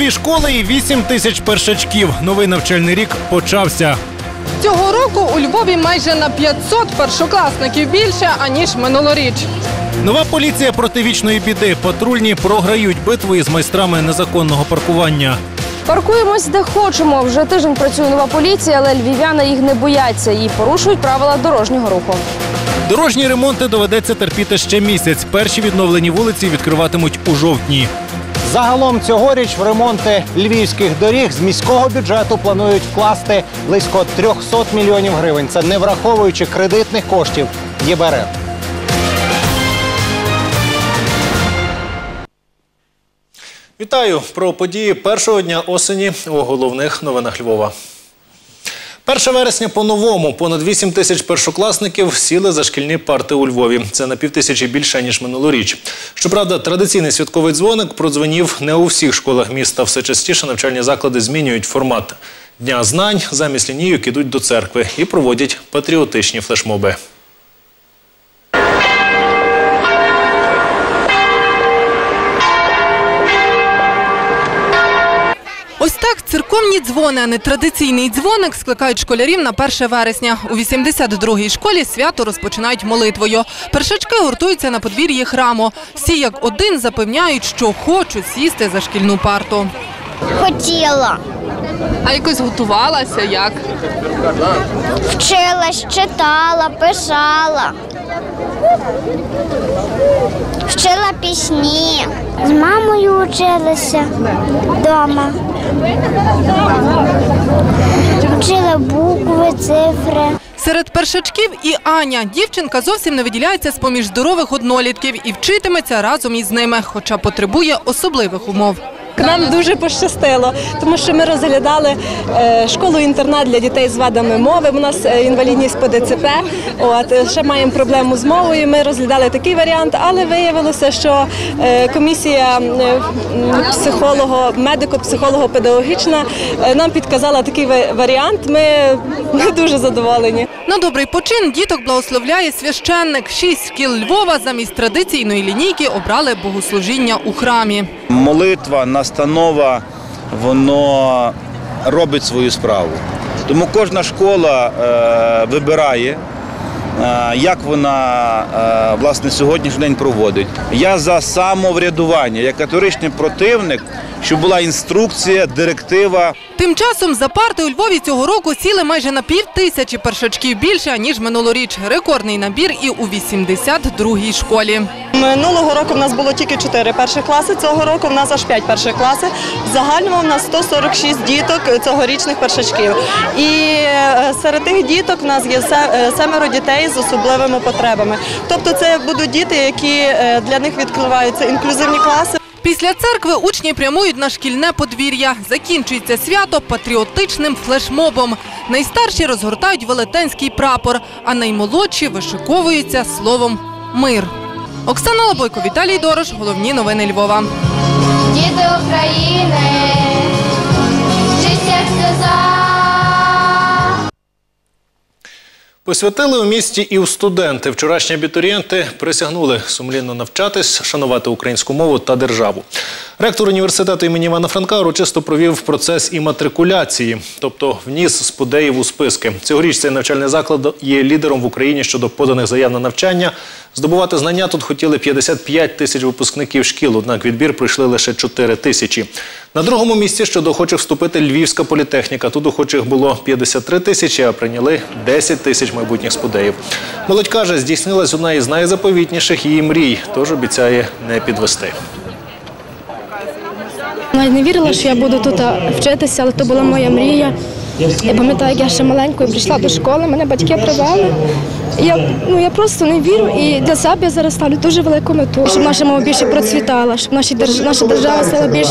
102 школи і 8 тисяч першачків. Новий навчальний рік почався. Цього року у Львові майже на 500 першокласників більше, аніж минулоріч. Нова поліція проти вічної біди. Патрульні програють битву із майстрами незаконного паркування. Паркуємось де хочемо. Вже тиждень працює нова поліція, але львів'яни їх не бояться і порушують правила дорожнього руху. Дорожні ремонти доведеться терпіти ще місяць. Перші відновлені вулиці відкриватимуть у жовтні. Загалом цьогоріч в ремонти львівських доріг з міського бюджету планують вкласти близько 300 мільйонів гривень. Це не враховуючи кредитних коштів ЄБРР. Вітаю про події першого дня осені у головних новинах Львова. 1 вересня по-новому. Понад 8 тисяч першокласників сіли за шкільні парти у Львові. Це на півтисячі більше, ніж минулоріч. Щоправда, традиційний святковий дзвоник продзвонів не у всіх школах міста. Все частіше навчальні заклади змінюють формат. Дня знань замість лінійок ідуть до церкви і проводять патріотичні флешмоби. Ось так церковні дзвони, а не традиційний дзвоник, скликають школярів на 1 вересня. У 82-й школі свято розпочинають молитвою. Першачки гуртуються на подвір'ї храму. Всі як один запевняють, що хочуть сісти за шкільну парту. Хотіла. А якось готувалася як? Вчилась, читала, писала. Вчила пісні. З мамою вчилася вдома. Вчила букви, цифри. Серед першачків і Аня. Дівчинка зовсім не виділяється з-поміж здорових однолітків і вчитиметься разом із ними, хоча потребує особливих умов. Нам дуже пощастило, тому що ми розглядали е, школу-інтернат для дітей з вадами мови. У нас е, інвалідність по ДЦП. От е, ще маємо проблему з мовою. Ми розглядали такий варіант, але виявилося, що комісія психолого, медико-психолого-педагогічна нам підказала такий варіант. Ми, ми дуже задоволені. На добрий почин діток благословляє священник. Шість шкіл Львова замість традиційної лінійки обрали богослужіння у храмі. молитва, настанова, воно робить свою справу. Тому кожна школа е, вибирає, е, як вона е, власне сьогоднішній день проводить. Я за самоврядування, як категоричний противник, щоб була інструкція, директива. Тим часом за парти у Львові цього року сіли майже на пів тисячі першачків більше, ніж минулоріч. Рекордний набір і у 82-й школі. Минулого року в нас було тільки 4 перші класи, цього року в нас аж 5 перших класи. В загальному в нас 146 діток цьогорічних першачків. І е, серед тих діток в нас є е, семеро дітей з особливими потребами. Тобто це будуть діти, які е, для них відкриваються інклюзивні класи. Після церкви учні прямують на шкільне подвір'я. Закінчується свято патріотичним флешмобом. Найстарші розгортають велетенський прапор, а наймолодші вишиковуються словом мир. Оксана Лабойко, Віталій Дорош. Головні новини Львова. Посвятили у місті і у студенти. Вчорашні абітурієнти присягнули сумлінно навчатись, шанувати українську мову та державу. Ректор університету імені Івана Франка урочисто провів процес іматрикуляції, тобто вніс спудеїв у списки. Цьогоріч цей навчальний заклад є лідером в Україні щодо поданих заяв на навчання. Здобувати знання тут хотіли 55 тисяч випускників шкіл, однак відбір пройшли лише 4 тисячі. На другому місці щодо охочих вступити Львівська політехніка. Тут охочих було 53 тисячі, а прийняли 10 тисяч майбутніх спудеїв. Молодь каже, здійснилась одна із найзаповітніших її мрій, тож обіцяє не підвести. Навіть не вірила, що я буду тут вчитися, але то була моя мрія. Я пам'ятаю, як я ще маленькою прийшла до школи, мене батьки привели. Я, ну, я просто не вірю і для себе зараз ставлю дуже велику мету, щоб наша мова більше процвітала, щоб наші наша держава стала більш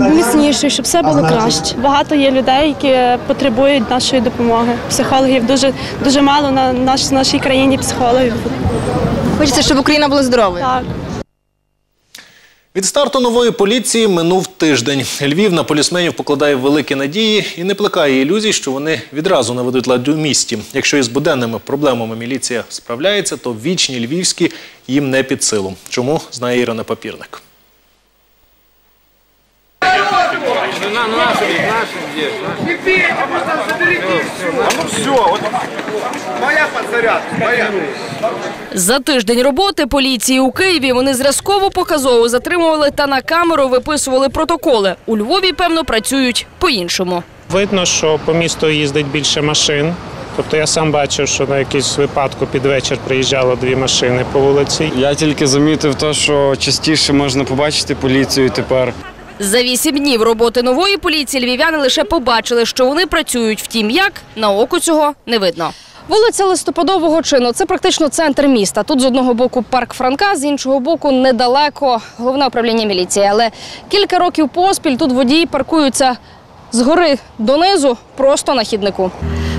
міцнішою, щоб все було краще. Багато є людей, які потребують нашої допомоги. Психологів дуже дуже мало на наш, нашій країні психологів. Хочеться, щоб Україна була здоровою. Так. Від старту нової поліції минув тиждень. Львів на полісменів покладає великі надії і не плекає ілюзій, що вони відразу наведуть лад у місті. Якщо із буденними проблемами міліція справляється, то вічні львівські їм не під силу. Чому знає Ірина Папірник. За тиждень роботи поліції у Києві вони зразково показово затримували та на камеру виписували протоколи. У Львові, певно, працюють по-іншому. Видно, що по місту їздить більше машин. Тобто я сам бачив, що на якийсь випадку під вечір приїжджало дві машини по вулиці. Я тільки замітив те, що частіше можна побачити поліцію тепер. За вісім днів роботи нової поліції львів'яни лише побачили, що вони працюють. Втім, як на око цього не видно. Вулиця Листопадового чину це практично центр міста. Тут з одного боку парк Франка, з іншого боку недалеко головне управління міліції. Але кілька років поспіль тут водії паркуються згори донизу, просто на хіднику.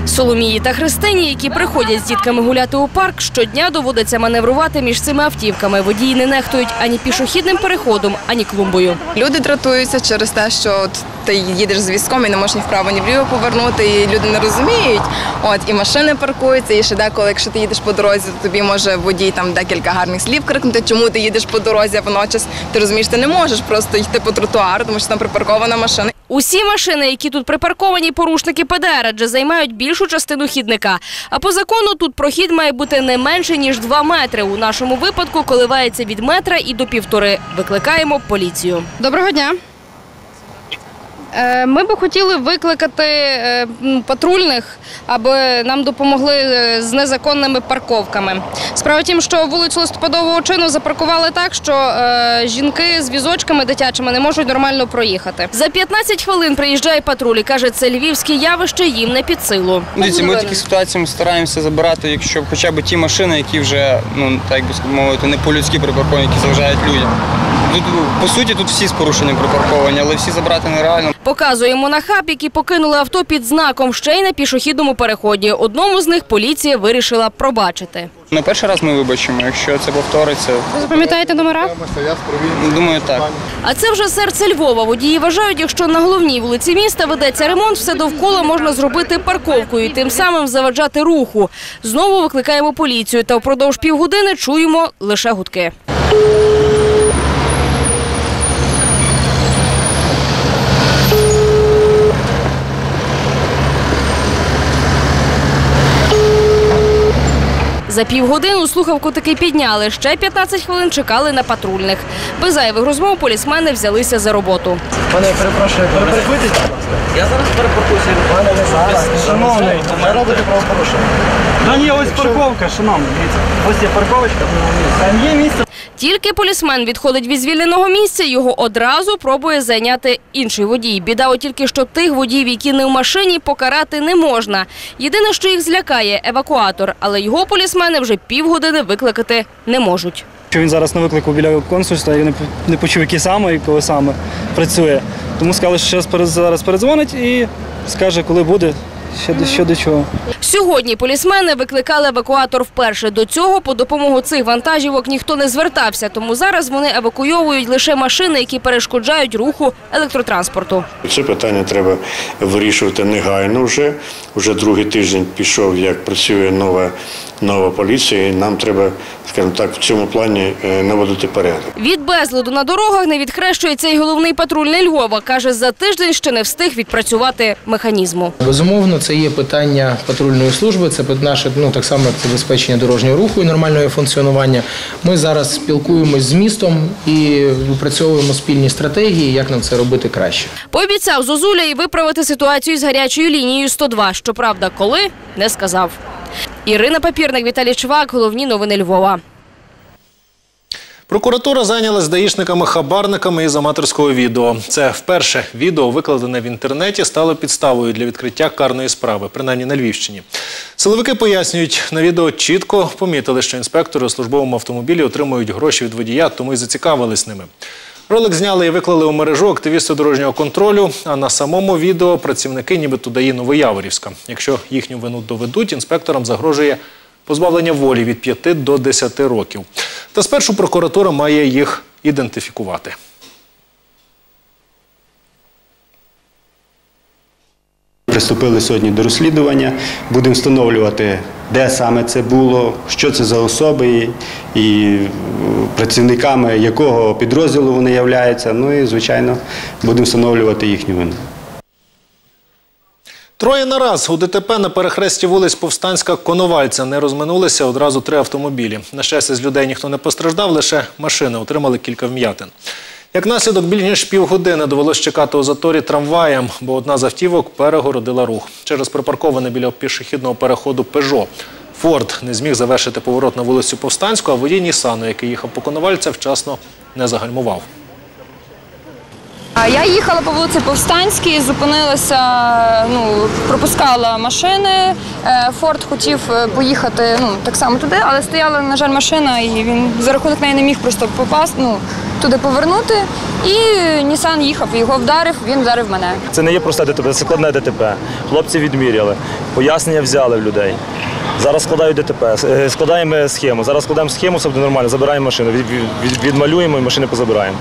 Соломії та Христині, які приходять з дітками гуляти у парк, щодня доводиться маневрувати між цими автівками. Водії не нехтують ані пішохідним переходом, ані клумбою. Люди дратуються через те, що от ти їдеш з візком і не можеш ні вправо, ні вліво повернути, і люди не розуміють. От і машини паркуються, і ще деколи, якщо ти їдеш по дорозі, то тобі може водій там декілька гарних слів крикнути, чому ти їдеш по дорозі, а водночас ти розумієш, ти не можеш просто йти по тротуару, тому що там припаркована машина. Усі машини, які тут припарковані, порушники ПДР, адже займають більшу частину хідника. А по закону тут прохід має бути не менше ніж 2 метри. У нашому випадку коливається від метра і до півтори. Викликаємо поліцію. Доброго дня. Е, Ми би хотіли викликати е, патрульних, аби нам допомогли е, з незаконними парковками. Справа в тім, що вулицю листопадового чину запаркували так, що жінки з візочками дитячими не можуть нормально проїхати. За 15 хвилин приїжджає патруль і каже, це львівське явище їм не під силу. Дивіться, ми в такій ситуації ми стараємося забирати, якщо хоча б ті машини, які вже, ну так би мовити, не по-людськи припарковані, які заважають людям. Тут, по суті, тут всі з порушенням припарковані, але всі забрати нереально. Показуємо на хаб, які покинули авто під знаком ще й на пішохідному переході. Одному з них поліція вирішила пробачити. На перший раз ми вибачимо, якщо це повториться, Ви запам'ятаєте номера? ну, думаю, так. А це вже серце Львова. Водії вважають, якщо на головній вулиці міста ведеться ремонт, все довкола можна зробити парковкою і тим самим заваджати руху. Знову викликаємо поліцію та впродовж півгодини чуємо лише гудки. За півгодину слухавку таки підняли. Ще 15 хвилин чекали на патрульних. Без зайвих розмов полісмени взялися за роботу. Пане, перепрошую, перепаркуйтесь, будь ласка. Я зараз перепаркуюся. Пане, не зараз. Шановний, ви робите правопорушення. Ну ні, ось парковка, шановний, дивіться. Ось є парковочка, там є місце. Тільки полісмен відходить від звільненого місця, його одразу пробує зайняти інший водій. Біда от тільки, що тих водіїв, які не в машині, покарати не можна. Єдине, що їх злякає – евакуатор, але його полісмени вже півгодини викликати не можуть. Що він зараз не викликав біля консульства, я не, почув, який саме і коли саме працює. Тому сказали, що зараз передзвонить і скаже, коли буде, що, до- що до чого. Сьогодні полісмени викликали евакуатор вперше. До цього по допомогу цих вантажівок ніхто не звертався, тому зараз вони евакуйовують лише машини, які перешкоджають руху електротранспорту. Це питання треба вирішувати негайно вже. Уже другий тиждень пішов, як працює нова, нова поліція, і нам треба, скажімо так, в цьому плані е, наводити порядок. Від безладу на дорогах не відхрещується й головний патрульний Львова. Каже, за тиждень ще не встиг відпрацювати механізму. Безумовно, це є питання патрульної служби, це наше ну так само як забезпечення дорожнього руху і нормального функціонування. Ми зараз спілкуємось з містом і випрацьовуємо спільні стратегії, як нам це робити краще. Пообіцяв Зозуля і виправити ситуацію з гарячою лінією 102. Щоправда, коли не сказав. Ірина Папірник, Віталій Чвак. Головні новини Львова. Прокуратура зайнялась даїшниками-хабарниками із аматорського відео. Це вперше відео, викладене в інтернеті, стало підставою для відкриття карної справи, принаймні на Львівщині. Силовики пояснюють, на відео чітко помітили, що інспектори у службовому автомобілі отримують гроші від водія, тому й зацікавились ними. Ролик зняли і виклали у мережу активісти дорожнього контролю, а на самому відео працівники нібито ДАІ Новояворівська. Якщо їхню вину доведуть, інспекторам загрожує позбавлення волі від 5 до 10 років. Та спершу прокуратура має їх ідентифікувати. Приступили сьогодні до розслідування. Будемо встановлювати де саме це було, що це за особи і, працівниками якого підрозділу вони являються. Ну і, звичайно, будемо встановлювати їхню вину. Троє на раз у ДТП на перехресті вулиць Повстанська Коновальця не розминулися одразу три автомобілі. На щастя, з людей ніхто не постраждав, лише машини отримали кілька вм'ятин. Як наслідок, більш ніж півгодини довелось чекати у заторі трамваєм, бо одна з автівок перегородила рух. Через припарковане біля пішохідного переходу «Пежо». Форд не зміг завершити поворот на вулицю Повстанську, а водій Нісану, який їхав по Коновальця, вчасно не загальмував. Я їхала по вулиці Повстанській, зупинилася, ну, пропускала машини. Е, Форд хотів е, поїхати ну, так само туди, але стояла, на жаль, машина, і він за рахунок неї не міг просто попасти, ну, туди повернути. І Нісан їхав, його вдарив, він вдарив мене. Це не є просте ДТП, це складне ДТП. Хлопці відміряли, пояснення взяли в людей. Зараз складають ДТП, е, складаємо схему. Зараз складаємо схему, все буде нормально, забираємо машину, від- від- відмалюємо і машини позабираємо.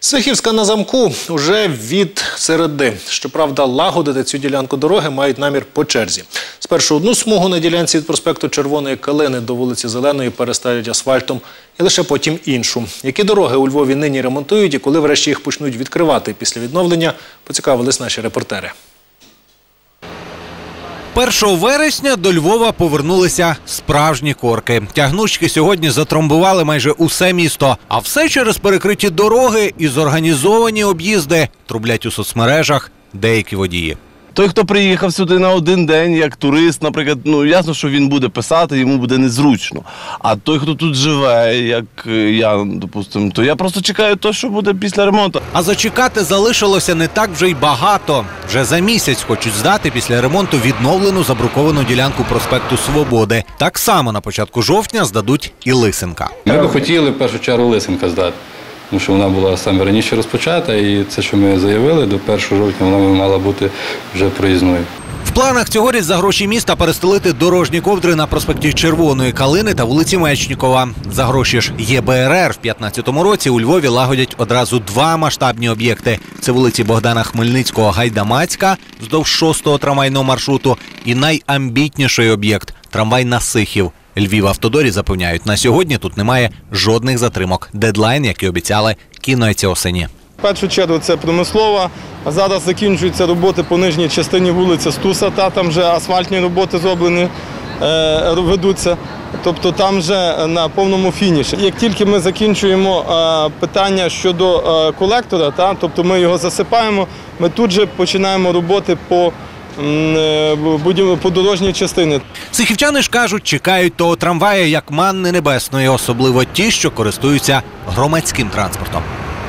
Сихівська на замку уже від середи. Щоправда, лагодити цю ділянку дороги мають намір по черзі. Спершу одну смугу на ділянці від проспекту Червоної Калини до вулиці Зеленої переставлять асфальтом, і лише потім іншу. Які дороги у Львові нині ремонтують і коли врешті їх почнуть відкривати після відновлення, поцікавились наші репортери. 1 вересня до Львова повернулися справжні корки. Тягнучки сьогодні затромбували майже усе місто. А все через перекриті дороги і зорганізовані об'їзди трублять у соцмережах деякі водії. Той, хто приїхав сюди на один день, як турист, наприклад, ну ясно, що він буде писати, йому буде незручно. А той, хто тут живе, як е, я, допустимо, то я просто чекаю то, що буде після ремонту. А зачекати залишилося не так вже й багато. Вже за місяць хочуть здати після ремонту відновлену забруковану ділянку проспекту Свободи. Так само на початку жовтня здадуть і Лисенка. Ми би хотіли в першу чергу Лисенка здати, тому що вона була саме раніше розпочата, і це, що ми заявили, до 1 жовтня вона мала бути вже проїзною. В планах цьогоріч за гроші міста перестелити дорожні ковдри на проспекті Червоної Калини та вулиці Мечнікова. За гроші ж ЄБРР в 15-му році у Львові лагодять одразу два масштабні об'єкти: це вулиці Богдана Хмельницького Гайдамацька вздовж 6-го трамвайного маршруту і найамбітніший об'єкт трамвай на Сихів. Львів автодорі запевняють, на сьогодні тут немає жодних затримок. Дедлайн, як і обіцяли, кінець осені. В першу чергу це промислова. Зараз закінчуються роботи по нижній частині вулиці Стуса, та там вже асфальтні роботи зроблені, е, ведуться. Тобто там вже на повному фініші. Як тільки ми закінчуємо е, питання щодо е, колектора, та, тобто ми його засипаємо, ми тут же починаємо роботи по, е, будів- по. Сихівчани ж кажуть, чекають того трамвая як манни небесної, особливо ті, що користуються громадським транспортом.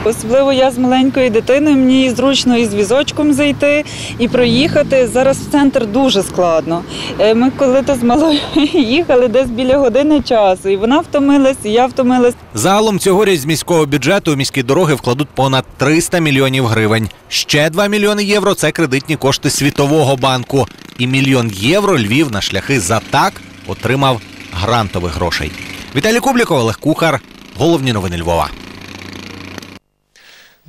Особливо я з маленькою дитиною, мені зручно і з візочком зайти і проїхати. Зараз в центр дуже складно. Е, Ми коли-то з малою їхали десь біля години часу, і вона втомилась, і я втомилась. Загалом цьогоріч з міського бюджету у міські дороги вкладуть понад 300 мільйонів гривень. Ще 2 мільйони євро це кредитні кошти Світового банку. І мільйон євро Львів на шляхи за так отримав грантових грошей. Віталій Кубліков, Олег Кухар. Головні новини Львова.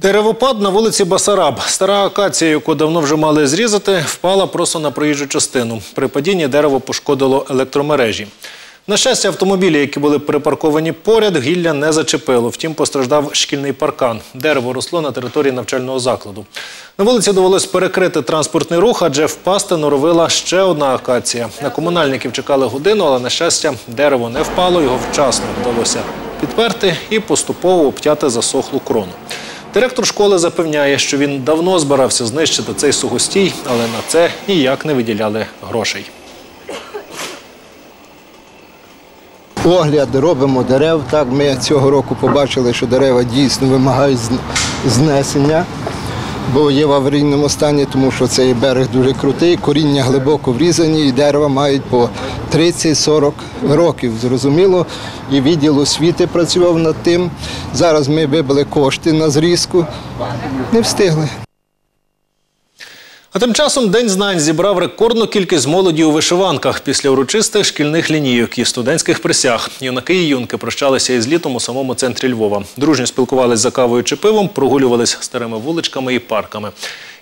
Деревопад на вулиці Басараб. Стара акація, яку давно вже мали зрізати, впала просто на проїжджу частину. При падінні дерево пошкодило електромережі. На щастя, автомобілі, які були припарковані поряд, гілля не зачепило. Втім, постраждав шкільний паркан. Дерево росло на території навчального закладу. На вулиці довелось перекрити транспортний рух, адже впасти норовила ще одна акація. На комунальників чекали годину, але, на щастя, дерево не впало, його вчасно вдалося підперти і поступово обтяти засохлу крону. Директор школи запевняє, що він давно збирався знищити цей сухостій, але на це ніяк не виділяли грошей. Огляд робимо дерев. Так, ми цього року побачили, що дерева дійсно вимагають знесення, бо є в аварійному стані, тому що цей берег дуже крутий, коріння глибоко врізані, і дерева мають по 30-40 років. Зрозуміло, і відділ освіти працював над тим. Зараз ми вибили кошти на зрізку, не встигли. А тим часом День знань зібрав рекордну кількість молоді у вишиванках після урочистих шкільних лінійок і студентських присяг. Юнаки і юнки прощалися із літом у самому центрі Львова. Дружньо спілкувались за кавою чи пивом, прогулювались старими вуличками і парками.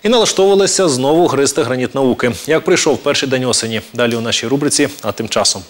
і налаштовувалися знову гристи граніт науки. Як прийшов перший день осені? Далі у нашій рубриці, а тим часом.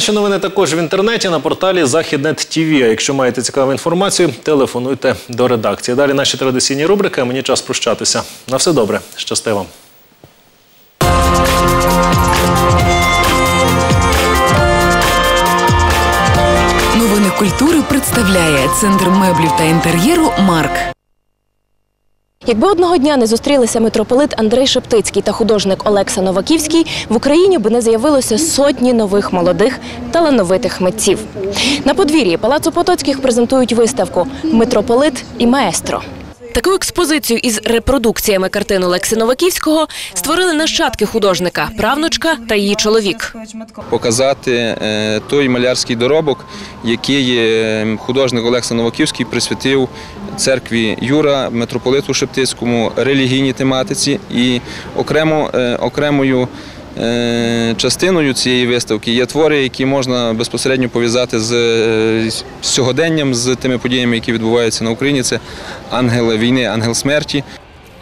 Наші новини також в інтернеті на порталі Західнет ТВ. А якщо маєте цікаву інформацію, телефонуйте до редакції. Далі наші традиційні рубрики. Мені час прощатися. На все добре. Щасти вам. Новини культури представляє центр меблів та інтер'єру Марк. Якби одного дня не зустрілися митрополит Андрей Шептицький та художник Олекса Новаківський, в Україні би не з'явилося сотні нових молодих талановитих митців. На подвір'ї Палацу Потоцьких презентують виставку Митрополит і маестро. Таку експозицію із репродукціями картин Олекси Новаківського створили нащадки художника, правнучка та її чоловік. показати е, той малярський доробок, який е, художник Олекса Новаківський присвятив церкві Юра, митрополиту Шептицькому, релігійній тематиці і окремо, е, окремою частиною цієї виставки є твори, які можна безпосередньо пов'язати з е, сьогоденням, з тими подіями, які відбуваються на Україні. Це ангел війни, ангел смерті.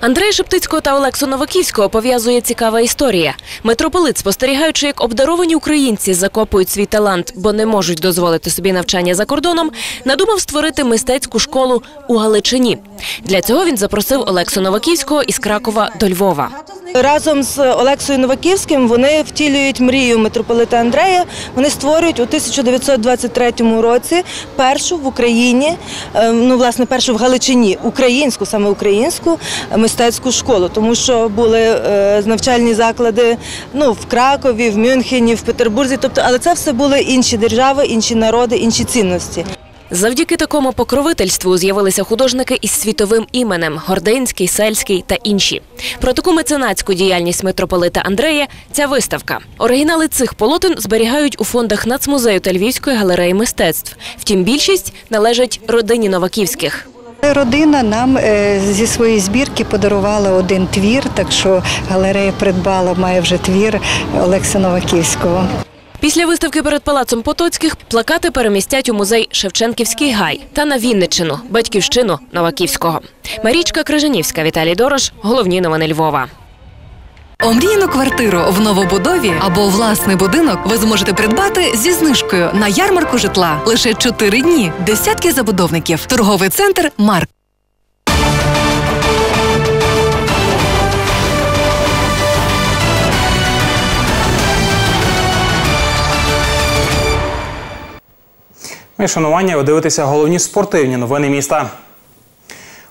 Андрея Шептицького та Олексу Новаківського пов'язує цікава історія. Митрополит, спостерігаючи, як обдаровані українці закопують свій талант, бо не можуть дозволити собі навчання за кордоном, надумав створити мистецьку школу у Галичині. Для цього він запросив Олексу Новаківського із Кракова до Львова. Разом з Олексою Новаківським вони втілюють мрію митрополита Андрея. Вони створюють у 1923 році першу в Україні, е, ну власне першу в Галичині, українську, саме українську е, мистецьку школу, тому що були е, навчальні заклади ну в Кракові, в Мюнхені, в Петербурзі. Тобто, але це все були інші держави, інші народи, інші цінності. Завдяки такому покровительству з'явилися художники із світовим іменем Гординський, Сельський та інші. Про таку меценатську діяльність митрополита Андрея ця виставка. Оригінали цих полотен зберігають у фондах Нацмузею та Львівської галереї мистецтв. Втім, більшість належать родині Новаківських. Родина нам е, зі своєї збірки подарувала один твір, так що галерея придбала, має вже твір Олекса Новаківського. Після виставки перед палацом Потоцьких плакати перемістять у музей Шевченківський гай та на Вінниччину, батьківщину Новаківського. Марічка Крижанівська, Віталій Дорош. Головні новини Львова. Омрійну квартиру в новобудові або власний будинок ви зможете придбати зі знижкою на ярмарку житла лише 4 дні. Десятки забудовників. Торговий центр Марк. Моє шанування, ви дивитеся головні спортивні новини міста.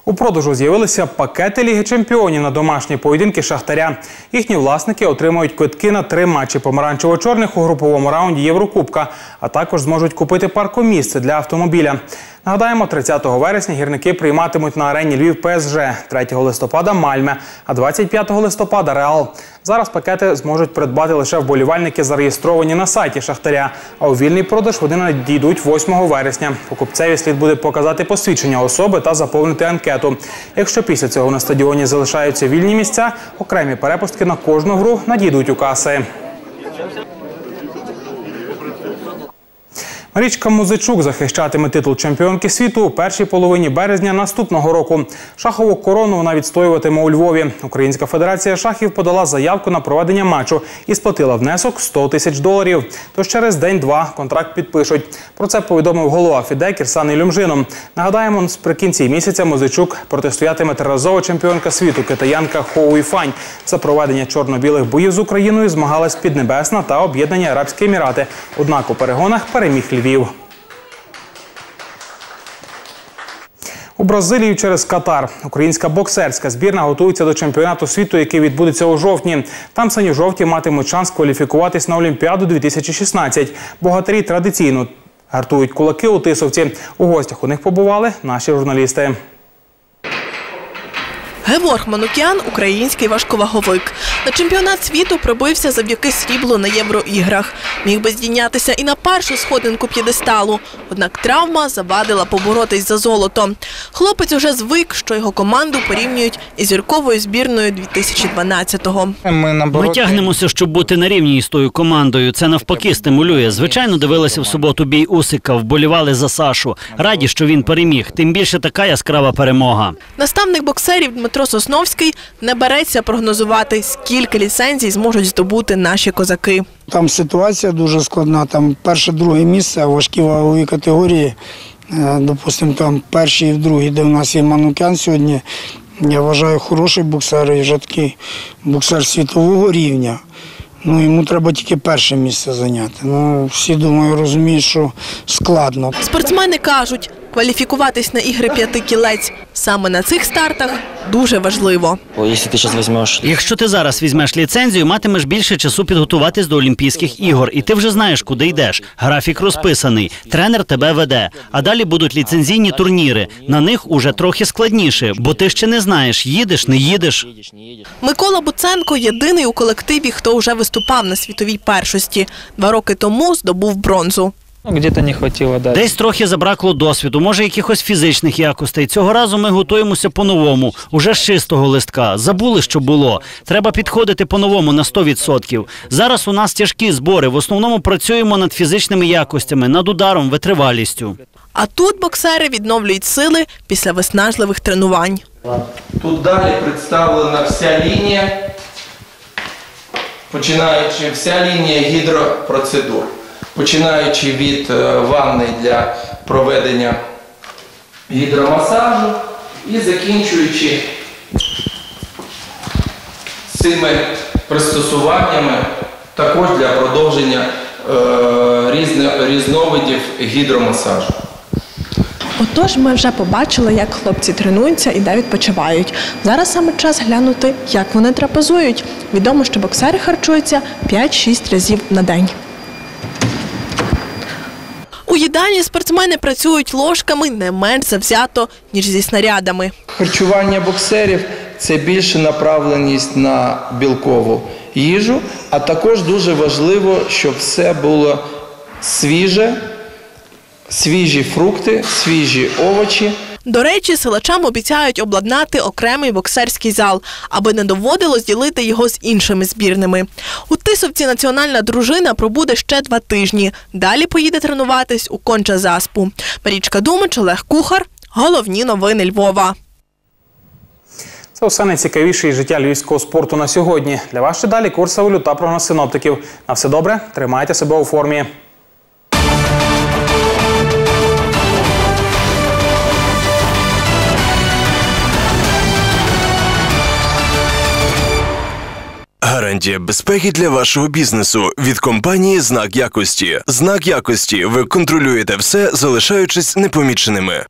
У продажу з'явилися пакети Ліги Чемпіонів на домашні поєдинки Шахтаря. Їхні власники отримають квитки на три матчі помаранчево-чорних у груповому раунді Єврокубка, а також зможуть купити паркомісце для автомобіля. Нагадаємо, 30 вересня гірники прийматимуть на арені Львів ПСЖ, 3 листопада Мальме, а 25 листопада Реал. Зараз пакети зможуть придбати лише вболівальники, зареєстровані на сайті Шахтаря. А у вільний продаж вони надійдуть 8 вересня. Покупцеві слід буде показати посвідчення особи та заповнити анкету. Якщо після цього на стадіоні залишаються вільні місця, окремі перепустки на кожну гру надійдуть у каси. Марічка Музичук захищатиме титул чемпіонки світу у першій половині березня наступного року. Шахову корону вона відстоюватиме у Львові. Українська федерація шахів подала заявку на проведення матчу і сплатила внесок 100 тисяч доларів. Тож через день-два контракт підпишуть. Про це повідомив голова ФІДЕ Кірсан Ілюмжином. Нагадаємо, наприкінці місяця Музичук протистоятиме триразова чемпіонка світу китаянка Хоу Іфань. За проведення чорно-білих боїв з Україною змагалась Піднебесна та Об'єднані Арабські Емірати. Однак у перегонах переміг Львів. У Бразилію через Катар українська боксерська збірна готується до чемпіонату світу, який відбудеться у жовтні. Там сині жовті матимуть шанс кваліфікуватись на Олімпіаду 2016. Богатирі традиційно гартують кулаки у тисовці. У гостях у них побували наші журналісти. Геворг Манукян – український важковаговик. На чемпіонат світу пробився завдяки сріблу на євроіграх. Міг би здійнятися і на першу сходинку п'єдесталу. Однак травма завадила поборотись за золото. Хлопець уже звик, що його команду порівнюють із зірковою збірною 2012-го. Ми тягнемося, щоб бути на рівні із тою командою. Це навпаки стимулює. Звичайно, дивилися в суботу бій Усика, вболівали за Сашу. Раді, що він переміг. Тим більше така яскрава перемога. Наставник боксерів Дмитро Сосновський не береться прогнозувати, скільки ліцензій зможуть здобути наші козаки. Там ситуація дуже складна. Там перше, друге місце, важкі вагові категорії. Е, Допустимо, там перший і другий, де в нас є Манукян сьогодні. Я вважаю хороший боксер і вже такий боксер світового рівня. Ну, йому треба тільки перше місце зайняти. Ну, всі, думаю, розуміють, що складно. Спортсмени кажуть, кваліфікуватись на ігри п'яти кілець саме на цих стартах дуже важливо. Якщо ти зараз візьмеш... Якщо ти зараз візьмеш ліцензію, матимеш більше часу підготуватись до Олімпійських ігор, і ти вже знаєш, куди йдеш. Графік розписаний, тренер тебе веде. А далі будуть ліцензійні турніри. На них уже трохи складніше, бо ти ще не знаєш, їдеш, не їдеш. Микола Буценко єдиний у колективі, хто вже виступав на світовій першості. Два роки тому здобув бронзу. Где-то не хватило, да. Десь трохи забракло досвіду, може якихось фізичних якостей. Цього разу ми готуємося по-новому, уже з чистого листка. Забули, що було. Треба підходити по-новому на 100%. Зараз у нас тяжкі збори. В основному працюємо над фізичними якостями, над ударом, витривалістю. А тут боксери відновлюють сили після виснажливих тренувань. Тут далі представлена вся лінія, починаючи вся лінія гідропроцедур, починаючи від е, ванни для проведення гідромасажу і закінчуючи цими пристосуваннями також для продовження е, різновидів гідромасажу. Отож, ми вже побачили, як хлопці тренуються і де відпочивають. Зараз саме час глянути, як вони трапезують. Відомо, що боксери харчуються 5-6 разів на день. Їдальні спортсмени працюють ложками не менш завзято, ніж зі снарядами. Харчування боксерів це більше направленість на білкову їжу, а також дуже важливо, щоб все було свіже, свіжі фрукти, свіжі овочі. До речі, силачам обіцяють обладнати окремий боксерський зал, аби не доводилось ділити його з іншими збірними. У Тисовці національна дружина пробуде ще два тижні. Далі поїде тренуватись у Конча Заспу. Марічка Думич, Олег Кухар. Головні новини Львова. Це все найцікавіше із життя львівського спорту на сьогодні. Для вас ще далі курс валют та прогноз синоптиків. На все добре, тримайте себе у формі. Гарантія безпеки для вашого бізнесу від компанії Знак якості. Знак якості. Ви контролюєте все, залишаючись непоміченими.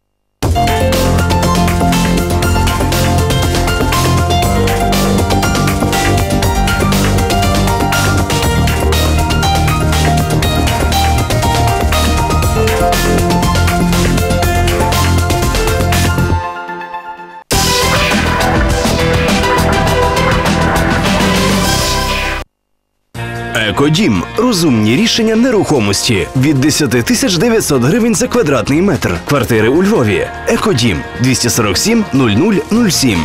Екодім розумні рішення нерухомості від 10 тисяч 900 гривень за квадратний метр. Квартири у Львові. Екодім 247 0007.